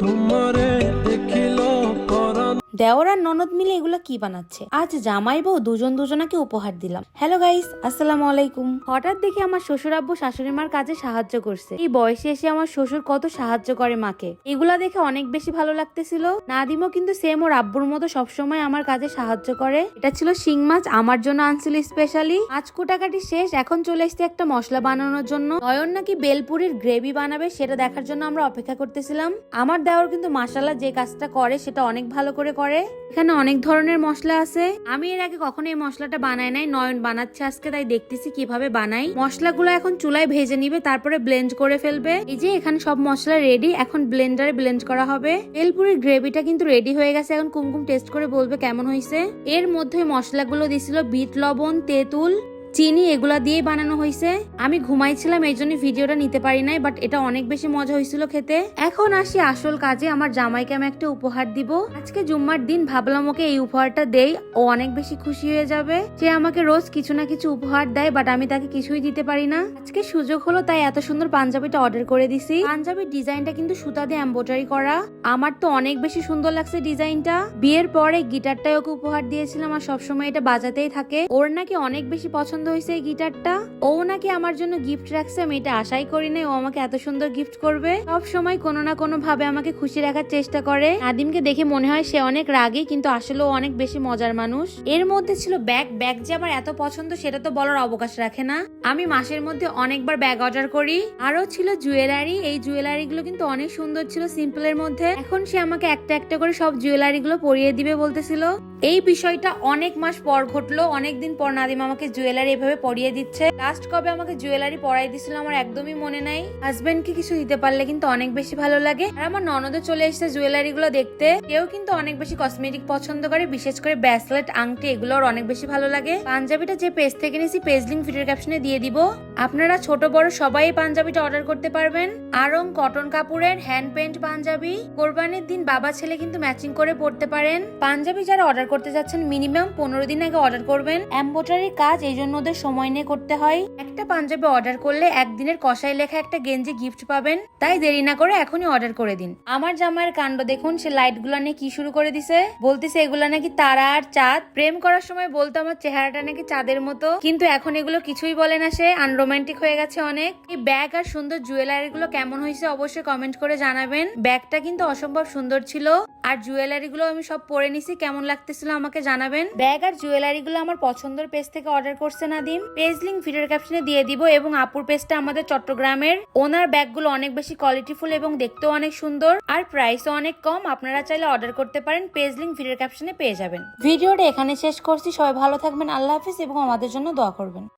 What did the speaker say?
তোমারে দেখিল পরাণ দেওর আর ননদ মিলে এগুলো কি বানাচ্ছে? আজ জামাই বউ দুজন দুজনাকে উপহার দিলাম। হ্যালো গাইস আসসালামু আলাইকুম। হঠাৎ দেখে আমার শ্বশুর আব্বু শাশুড়ি মার কাজে সাহায্য করছে। এই বয়সে এসে আমার শ্বশুর কত সাহায্য করে মাকে। এগুলা দেখে অনেক বেশি ভালো লাগতেছিল। নাদিমও কিন্তু সেম ওর আব্বুর মতো সবসময় আমার কাজে সাহায্য করে। এটা ছিল শিং মাছ আমার জন্য আনছিল স্পেশালি মাছ কুটাকাটি শেষ, এখন চলে এসছে একটা মশলা বানানোর জন্য। নয়ন নাকি বেলপুরির গ্রেভি বানাবে সেটা দেখার জন্য আমরা অপেক্ষা করতেছিলাম। আমার দেওয়ার কিন্তু মাসালা যে কাজটা করে সেটা অনেক ভালো করে করে। এখানে অনেক ধরনের মশলা আছে। আমি এর আগে কখনো এই মশলাটা বানাই নাই, নয়ন বানাচ্ছে আজকে, তাই দেখতেছি কীভাবে বানাই। মশলাগুলো এখন চুলায় ভেজে নিবে, তারপরে ব্লেন্ড করে ফেলবে। এই যে এখানে সব মশলা রেডি এখন ব্লেন্ডারে ব্লেন্ড করা হবে। তেলপুরির গ্রেভিটা কিন্তু রেডি হয়ে গেছে, এখন কুমকুম টেস্ট করে বলবে কেমন হয়েছে এর মধ্যে মশলাগুলো দিছিল বিট, লবণ, তেঁতুল চিনি এগুলা দিয়েই বানানো হয়েছে। আমি ঘুমাইছিলাম, এই জন্য ভিডিওটা নিতে পারি নাই বাট এটা অনেক বেশি মজা হয়েছিল খেতে। এখন আসি আসল কাজে, আমার জামাইকে আমি একটা উপহার দিব। আজকে জুম্মার দিন, ভাবলাম ওকে এই উপহারটা দেই, ও অনেক বেশি খুশি হয়ে যাবে। সে আমাকে রোজ কিছু না কিছু উপহার দেয় বাট আমি তাকে কিছুই দিতে পারি না। আজকে সুযোগ হলো, তাই এত সুন্দর পাঞ্জাবিটা অর্ডার করে দিছি। পাঞ্জাবির ডিজাইনটা কিন্তু সুতা দিয়ে এম্ব্রয়ডারি করা। আমার তো অনেক বেশি সুন্দর লাগছে ডিজাইনটা। বিয়ের পরে গিটারটাই ওকে উপহার দিয়েছিলাম, আর সবসময় এটা বাজাতেই থাকে। ওর নাকি অনেক বেশি পছন্দ হয়েছে এই গিটারটা? ও নাকি আমার জন্য গিফট রাখছে, আমি এটা আশাই করি নাই, ও আমাকে এত সুন্দর গিফট করবে। সব সময় কোনো না কোনো ভাবে আমাকে খুশি রাখার চেষ্টা করে। নাদিমকে দেখে মনে হয় সে অনেক রাগী, কিন্তু আসলে অনেক বেশি মজার মানুষ। এর মধ্যে ছিল ব্যাগ ব্যাগ যে আমার এত পছন্দ, সেটা তো বলার অবকাশ রাখে না। আমি মাসের মধ্যে অনেকবার ব্যাগ অর্ডার করি। আরও ছিল জুয়েলারি এই জুয়েলারি গুলো কিন্তু অনেক সুন্দর ছিল সিম্পলের মধ্যে। এখন সে আমাকে একটা একটা করে সব জুয়েলারি গুলো পরিয়ে দিবে বলতেছিল। এই বিষয়টা অনেক মাস পর ঘটলো। অনেকদিন পর নাদিম আমাকে জুয়েলারি এভাবে পরিয়ে দিচ্ছে। লাস্ট কবে আমাকে জুয়েলারি পরাই দিছিল আমার একদমই মনে নাই। হাজবেন্ডকে কিছু দিতে পারলে কিন্তু অনেক বেশি ভালো লাগে। আর আমার ননদও চলে এসেছে জুয়েলারি গুলো দেখতে। কেউ কিন্তু অনেক বেশি কসমেটিক পছন্দ করে, বিশেষ করে ব্যাসলেট আংটি, এগুলো ওর অনেক বেশি ভালো লাগে। পাঞ্জাবিটা যে পেজ থেকে নিয়েছি পেজ লিঙ্ক ভিডিও ক্যাপশনে দিয়ে দিব। আপনারা ছোট বড় সবাই পাঞ্জাবিটা অর্ডার করতে পারবেন। আরং কটন কাপড়ের হ্যান্ড পেন্ট পাঞ্জাবি। কোরবানির দিন বাবা ছেলে কিন্তু ম্যাচিং করে পড়তে পারেন। পাঞ্জাবি যারা অর্ডার করতে যাচ্ছেন মিনিমাম পনেরো দিন আগে অর্ডার করবেন। এম্বোটারি কাজ, এই জন্য ওদের সময় নিয়ে করতে হয়। একটা পাঞ্জাবি অর্ডার করলে একদিনের কষাই লেখা একটা গেঞ্জি গিফট পাবেন, তাই দেরি না করে এখনই অর্ডার করে দিন। আমার জামাইয়ের কাণ্ড দেখুন, সে লাইটগুলা নিয়ে কি শুরু করে দিছে। বলতেছে, এগুলো নাকি তারা আর চাঁদ। প্রেম করার সময় বলতো, আমার চেহারাটা নাকি চাঁদের মতো। কিন্তু এখন এগুলো কিছুই বলে না সে আনরোমান্টিক হয়ে গেছে অনেক। এই ব্যাগ আর সুন্দর জুয়েলারি গুলো কেমন হয়েছে অবশ্যই কমেন্ট করে জানাবেন। ব্যাগটা কিন্তু অসম্ভব সুন্দর ছিল, আর জুয়েলারি গুলো আমি সব পরে নিছি, কেমন লাগতেছিল আমাকে জানাবেন। ব্যাগ আর জুয়েলারি গুলো আমার পছন্দের পেজ থেকে অর্ডার করছে নাদিম। পেজ লিঙ্ক ভিডিওর ক্যাপশনে দিয়ে দিব এবং আপুর পেস্টটা আমাদের চট্টগ্রামের ওনার ব্যাগগুলো অনেক বেশি কোয়ালিটিফুল এবং দেখতেও অনেক সুন্দর। আর প্রাইসও অনেক কম। আপনারা চাইলে অর্ডার করতে পারেন। পেজ লিঙ্ক ভিডিওর ক্যাপশনে পেয়ে যাবেন। ভিডিওটা এখানে শেষ করছি। সবাই ভালো থাকবেন। আল্লাহ হাফিজ এবং আমাদের জন্য দোয়া করবেন।